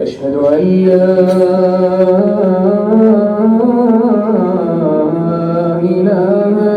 أشهد أن لا إله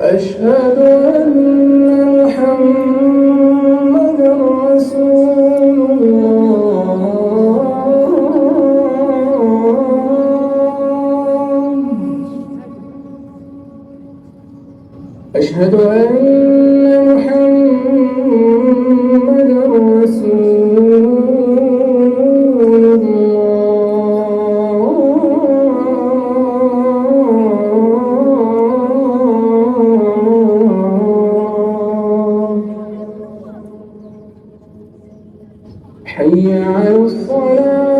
أشهد أن محمدا حي على الصلاة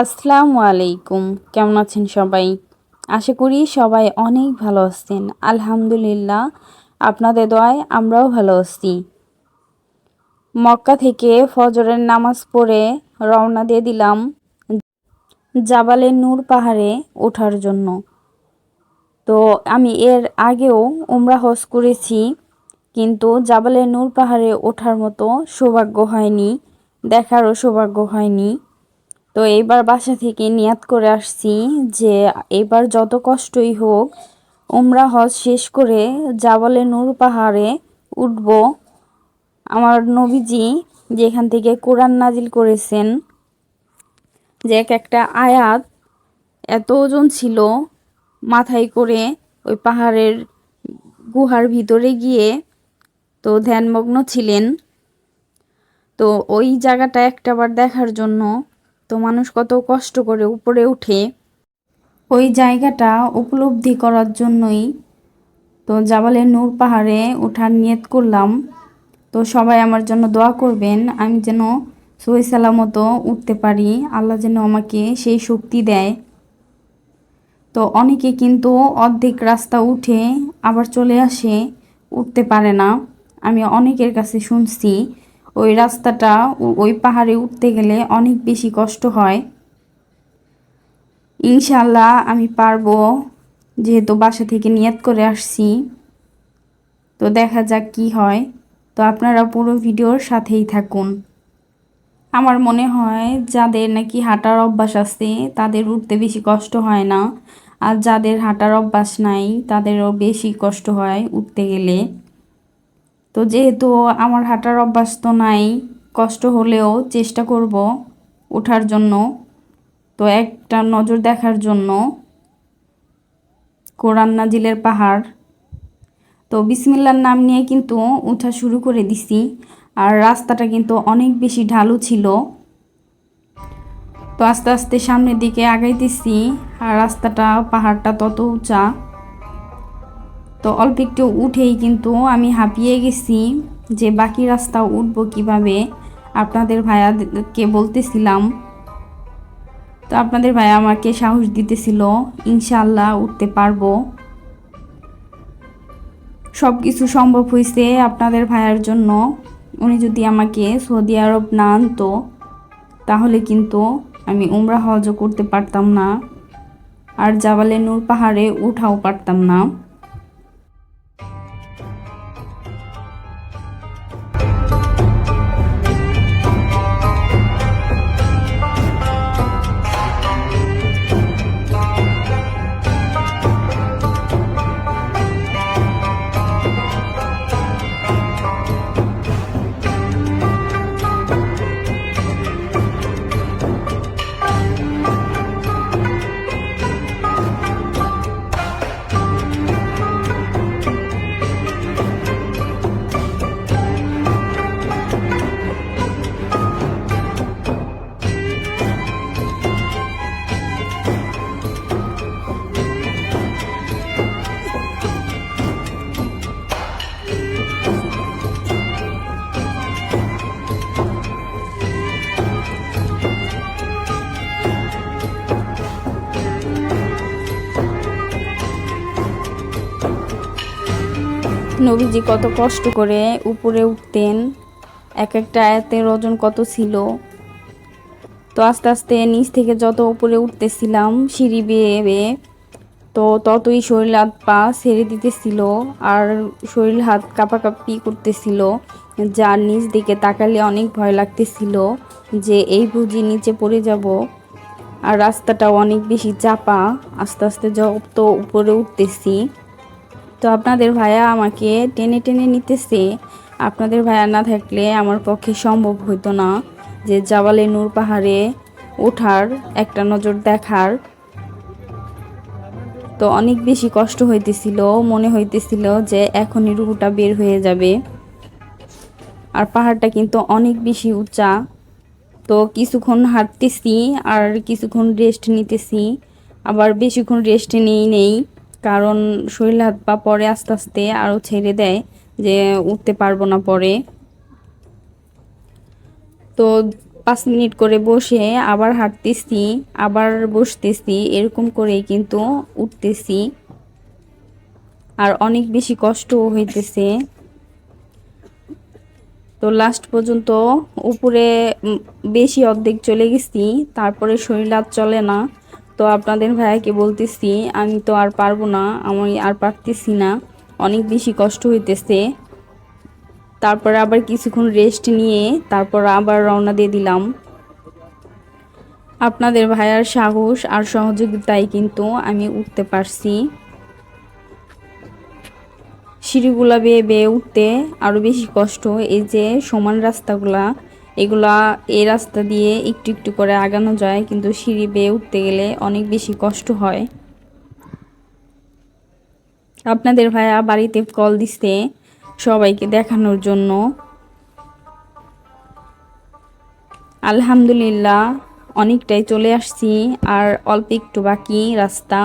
আসসালামু আলাইকুম। কেমন আছেন সবাই? আশা করি সবাই অনেক ভালো আছেন। আলহামদুলিল্লাহ, আপনাদের দোয়ায় আমরাও ভালো আছি। মক্কা থেকে ফজরের নামাজ পড়ে রওনা দিয়ে দিলাম জাবালে নূর পাহাড়ে ওঠার জন্য। তো আমি এর আগেও উমরা হজ করেছি, কিন্তু জাবালে নূর পাহাড়ে ওঠার মতো সৌভাগ্য হয়নি, দেখারও সৌভাগ্য হয়নি। তো এইবার বাসা থেকে নিয়াত করে আসছি যে এবার যত কষ্টই হোক, উমরা হজ শেষ করে জাবালে নূর পাহাড়ে উঠব। আমার নবীজি যেখান থেকে কোরআন নাজিল করেছেন, যে এক একটা আয়াত এত ওজন ছিল মাথায় করে ওই পাহাড়ের গুহার ভিতরে গিয়ে তো ধ্যানমগ্ন ছিলেন। তো ওই জায়গাটা একটাবার দেখার জন্য মানুষ কত কষ্ট করে উপরে উঠে। ওই জায়গাটা উপলব্ধি করার জন্যই তো জাবালের নূর পাহাড়ে ওঠার নিয়ত করলাম। তো সবাই আমার জন্য দোয়া করবেন, আমি যেন সহি সালামতো উঠতে পারি। আল্লাহ যেন আমাকে সেই শক্তি দেয়। তো অনেকে কিন্তু অর্ধেক রাস্তা উঠে আবার চলে আসে, উঠতে পারে না। আমি অনেকের কাছে শুনছি ওই রাস্তাটা ওই পাহাড়ে উঠতে গেলে অনেক বেশি কষ্ট হয়। ইনশাল্লাহ আমি পারব, যেহেতু বাসা থেকে নিয়াত করে আসছি। তো দেখা যাক কি হয়। তো আপনারা পুরো ভিডিওর সাথেই থাকুন। আমার মনে হয় যাদের নাকি হাঁটার অভ্যাস আছে, তাদের উঠতে বেশি কষ্ট হয় না। আর যাদের হাঁটার অভ্যাস নাই, তাদেরও বেশি কষ্ট হয় উঠতে গেলে। তো যেহেতু আমার হাঁটার অভ্যাস তো নাই, কষ্ট হলেও চেষ্টা করব ওঠার জন্য। তো একটা নজর দেখার জন্য কোরআন নাজিলের পাহাড়। তো বিসমিল্লার নাম নিয়ে কিন্তু উঠা শুরু করে দিছি, আর রাস্তাটা কিন্তু অনেক বেশি ঢালু ছিল। তো আস্তে আস্তে সামনের দিকে আগাইতেছি, আর রাস্তাটা, পাহাড়টা তত উঁচা। তো অল্প একটু উঠেই কিন্তু আমি হাঁপিয়ে গেছি যে বাকি রাস্তা উঠবো কীভাবে? আপনাদের ভাইয়াকে বলতেছিলাম। তো আপনাদের ভাইয়া আমাকে সাহস দিতেছিল ইনশাল্লাহ উঠতে পারব। সব কিছু সম্ভব হয়েছে আপনাদের ভাইয়ার জন্য। উনি যদি আমাকে সৌদি আরব না আনতো, তাহলে কিন্তু আমি উমরা হজও করতে পারতাম না। আর জাবালে নূর পাহাড়ে উঠাও পারতাম না। নবীজি কত কষ্ট করে উপরে উঠতেন। এক একটা আয়াতের ওজন কত ছিল। তো আস্তে আস্তে নিচ থেকে যত উপরে উঠতেছিলাম, সিঁড়ি বেয়ে বেয়ে, তো ততই শরীর হাত পা ছেড়ে দিতেছিল আর শরীর হাত কাঁপাকাঁপি করতেছিল। যার নিচ দিকে তাকালে অনেক ভয় লাগতেছিল যে এই বুঝি নিচে পড়ে যাব আর রাস্তাটাও অনেক বেশি চাপা। আস্তে আস্তে যত উপরে উঠতেছি তো আপনাদের ভাইয়া আমাকে টেনে টেনে নিতেছে। আপনাদের ভাইয়া না থাকলে আমার পক্ষে সম্ভব হতো না যে জাবালে নূর পাহাড়ে ওঠার একটা নজর দেখার। তো অনেক বেশি কষ্ট হইতেছিল, মনে হইতেছিল যে এখনই রুহুটা বের হয়ে যাবে। আর পাহাড়টা কিন্তু অনেক বেশি উঁচা। তো কিছুক্ষণ হাঁটতেছি আর কিছুক্ষণ রেস্ট নিতেছি। আবার বেশিক্ষণ রেস্ট নেই নেই। কারণ শরীর হাত পা পরে আস্তে আস্তে আরও ছেড়ে দেয় যে উঠতে পারব না পরে। তো পাঁচ মিনিট করে বসে আবার হাঁটতেছি, আবার বসতেছি, এরকম করেই কিন্তু উঠতেছি। আর অনেক বেশি কষ্টও হইতেছে। তো লাস্ট পর্যন্ত উপরে বেশি অর্ধেক চলে গেছি, তারপরে শরীর আর চলে না। তো আপনাদের ভাইয়াকে বলতেছি, আমি তো আর পারব না, আমি আর পারতেছি না। অনেক বেশি কষ্ট হইতেছে। তারপরে আবার কিছুক্ষণ রেস্ট নিয়ে তারপর আবার রওনা দিয়ে দিলাম। আপনাদের ভাইয়ার সাহস আর সহযোগিতায় কিন্তু আমি উঠতে পারছি। সিঁড়িগুলা বেয়ে বেয়ে উঠতে আরও বেশি কষ্ট, এই যে সমান রাস্তাগুলা এগুলা এই রাস্তা দিয়ে একটু একটু করে আগানো যায়, কিন্তু সিঁড়ি বেয়ে উঠতে গেলে অনেক বেশি কষ্ট হয়। আপনাদের ভাইয়া বাড়িতে কল দিస్తే সবাইকে দেখানোর জন্য। আলহামদুলিল্লাহ, অনেকটাই চলে আসছি, আর অল্প একটু বাকি রাস্তা।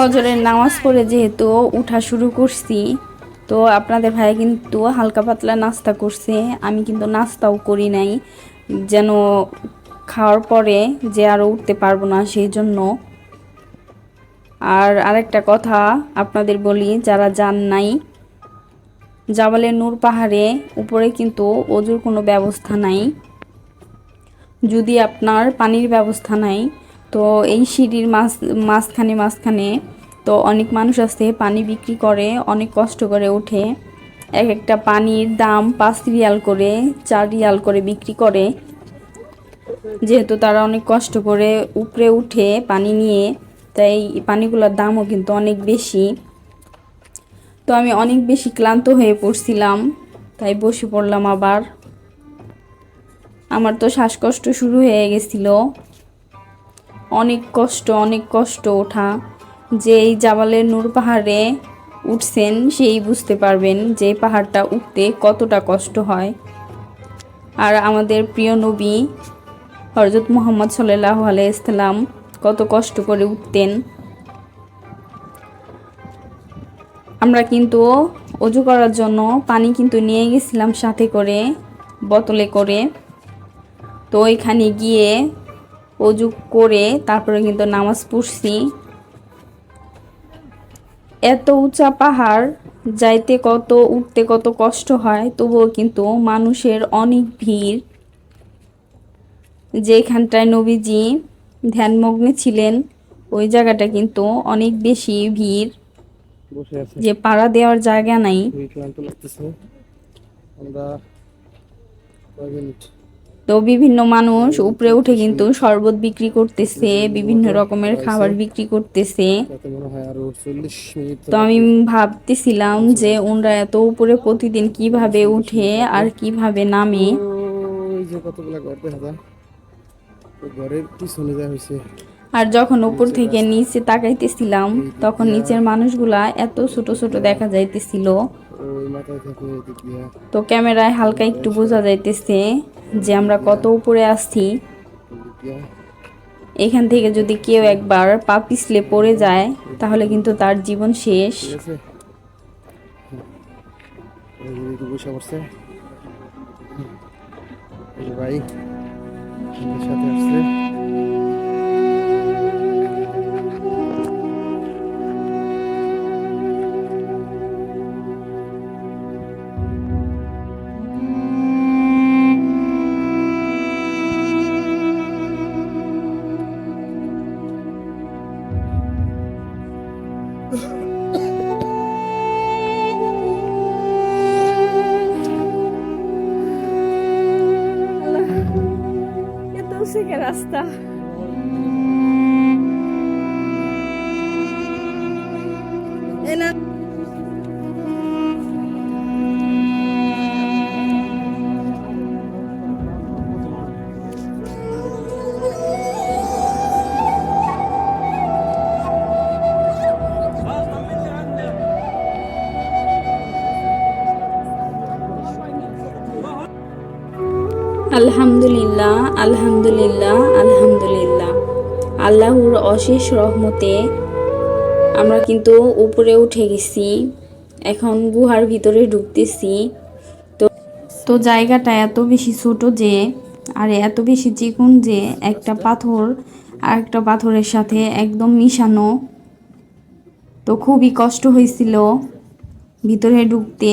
ফজরের নামাজ পড়ে যেহেতু উঠা শুরু করছি, তো আপনাদের ভাই কিন্তু হালকা পাতলা নাস্তা করছে। আমি কিন্তু নাস্তাও করি নাই, যেন খাওয়ার পরে যে আরও উঠতে পারব না সেই জন্য। আর আরেকটা কথা আপনাদের বলি, যারা যান নাই, জাবালের নূর পাহাড়ে উপরে কিন্তু অজুর কোনো ব্যবস্থা নাই। যদি আপনার পানির ব্যবস্থা নাই তো এই সিঁড়ির মাঝ, মাঝখানে মাঝখানে তো অনেক মানুষ আছে পানি বিক্রি করে, অনেক কষ্ট করে ওঠে। এক একটা পানির দাম পাঁচ রিয়াল করে, চার রিয়াল করে বিক্রি করে। যেহেতু তারা অনেক কষ্ট করে উপরে উঠে পানি নিয়ে, তাই পানিগুলোর দামও কিন্তু অনেক বেশি। তো আমি অনেক বেশি ক্লান্ত হয়ে পড়ছিলাম, তাই বসে পড়লাম আবার। আমার তো শ্বাসকষ্ট শুরু হয়ে গেছিল। অনেক কষ্ট অনেক কষ্ট ওঠা। যে এই জাবালের নূর পাহাড়ে উঠছেন, সেই বুঝতে পারবেন যে পাহাড়টা উঠতে কতটা কষ্ট হয়। আর আমাদের প্রিয় নবী হরজত মোহাম্মদ সাল্লাহ আলাইসাল্লাম কত কষ্ট করে উঠতেন। আমরা কিন্তু অজু করার জন্য পানি কিন্তু নিয়ে গেছিলাম সাথে করে, বোতলে করে। তো ওইখানে গিয়ে অজু করে তারপরে কিন্তু নামাজ পড়ছি। এত উঁচা পাহাড় যাইতে কত উঠতে কত কষ্ট হয় তবুও কিন্তু মানুষের অনেক ভিড়। যেখানটায় নবীজি ধ্যানমগ্নে ছিলেন ওই জায়গাটা কিন্তু অনেক বেশি ভিড়। যে পাড়া দেওয়ার জায়গা নাই। আমরা তো বিভিন্ন মানুষ উপরে উঠে কিন্তু শরবত বিক্রি করতেছে বিভিন্ন রকমের খাবার বিক্রি করতেছে। তো আমি ভাবতেছিলাম যে ওনরা এত উপরে প্রতিদিন কীভাবে উঠে আর কীভাবে নামে। আর যখন উপর থেকে নিচে তাকাইতেছিলাম তখন নিচের মানুষগুলা এত ছোট ছোট দেখা যাইতেছিল। তো ক্যামেরায় হালকা একটু বোঝা যাইতেছে যে আমরা কত উপরে আসছি। এখান থেকে যদি কেউ একবার পা পিছলে পড়ে যায়, তাহলে কিন্তু তার জীবন শেষ। ভাই, সাথে আসছে। আলহামদুলিল্লাহ আলহামদুলিল্লাহ আলহামদুলিল্লাহ। আল্লাহর অশেষ রহমতে আমরা কিন্তু উপরে উঠে গেছি। এখন গুহার ভিতরে ঢুকতেছি। তো তো জায়গাটা এত বেশি ছোট যে, আর এত বেশি চিকুন যে, একটা পাথর আর একটা পাথরের সাথে একদম মিশানো। তো খুবই কষ্ট হয়েছিল ভিতরে ঢুকতে।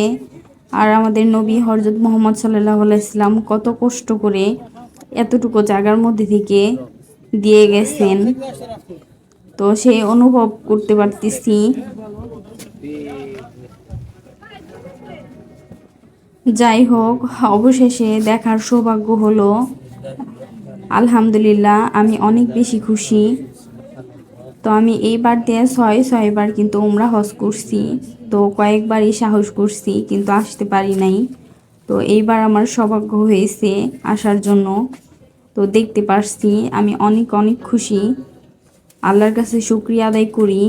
আর আমাদের নবী হরজত মোহাম্মদ সাল্লাহ ইসলাম কত কষ্ট করে এতটুকু জায়গার মধ্যে থেকে দিয়ে গেছেন। তো সেই অনুভব করতে পারতেছি। যাই হোক, অবশেষে দেখার সৌভাগ্য হলো, আলহামদুলিল্লাহ, আমি অনেক বেশি খুশি। তো আমি এইবার দিয়ে ছয়, ছয়বার কিন্তু উমরা হজ করছি। তো কয়েকবারই সাহস করছি, কিন্তু আসতে পারি নাই। তো এইবার আমার সৌভাগ্য হয়েছে আসার জন্য। তো দেখতে পারছি, আমি অনেক অনেক খুশি। আল্লাহর কাছে শুক্রিয়া আদায় করি।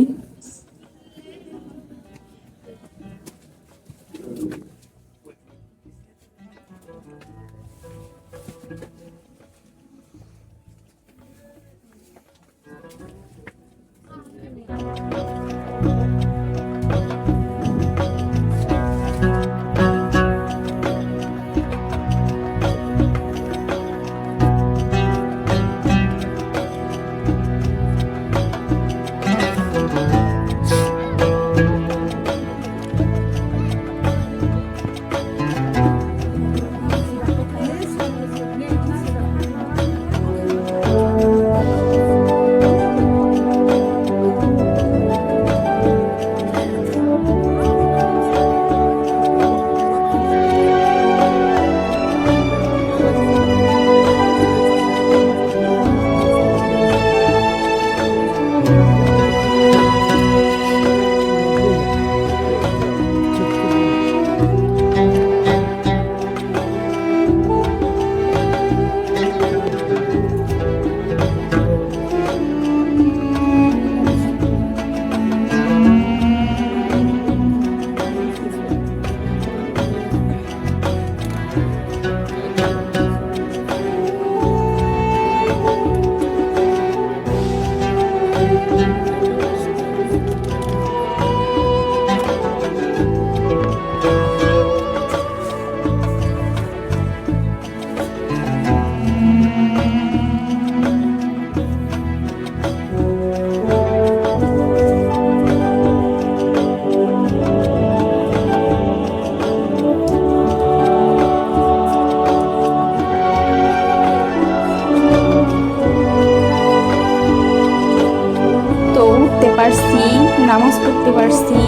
পারছি, নামাজ পড়তে পারছি,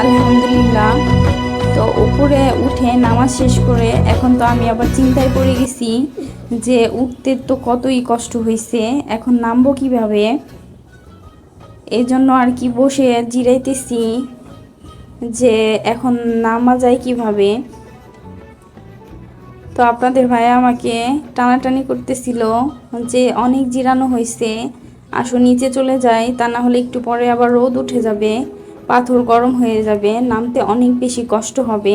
আলহামদুলিল্লাহ। তো উপরে উঠে নামাজ শেষ করে এখন তো আমি আবার চিন্তায় পড়ে গেছি যে উঠতে তো কতই কষ্ট হয়েছে, এখন নামবো কীভাবে? এই জন্য আর কি বসে জিরাইতেছি যে এখন নামা যায় কীভাবে? তো আপনাদের ভাই আমাকে টানাটানি করতেছিল যে অনেক জিরানো হয়েছে আসো, নিচে চলে যাই। তা না হলে একটু পরে আবার রোদ উঠে যাবে, পাথর গরম হয়ে যাবে, নামতে অনেক বেশি কষ্ট হবে।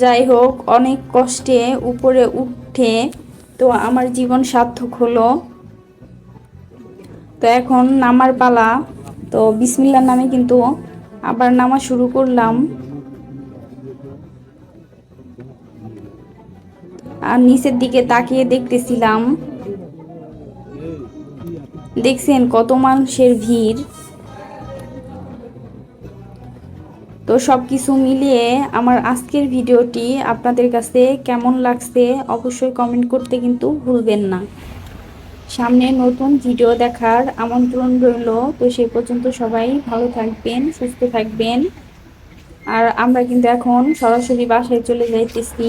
যাই হোক, অনেক কষ্টে উপরে উঠে তো আমার জীবন সার্থক হলো। তো এখন নামার পালা। তো বিসমিল্লার নামে কিন্তু আবার নামা শুরু করলাম। আর নিচের দিকে তাকিয়ে দেখতেছিলাম। দেখছেন কত মানুষের ভিড়। তো সব কিছু মিলিয়ে আমার আজকের ভিডিওটি আপনাদের কাছে কেমন লাগছে অবশ্যই কমেন্ট করতে কিন্তু ভুলবেন না। সামনে নতুন ভিডিও দেখার আমন্ত্রণ রইল। তো সেই পর্যন্ত সবাই ভালো থাকবেন, সুস্থ থাকবেন। আর আমরা কিন্তু এখন সরাসরি বাসায় চলে যাইতেছি।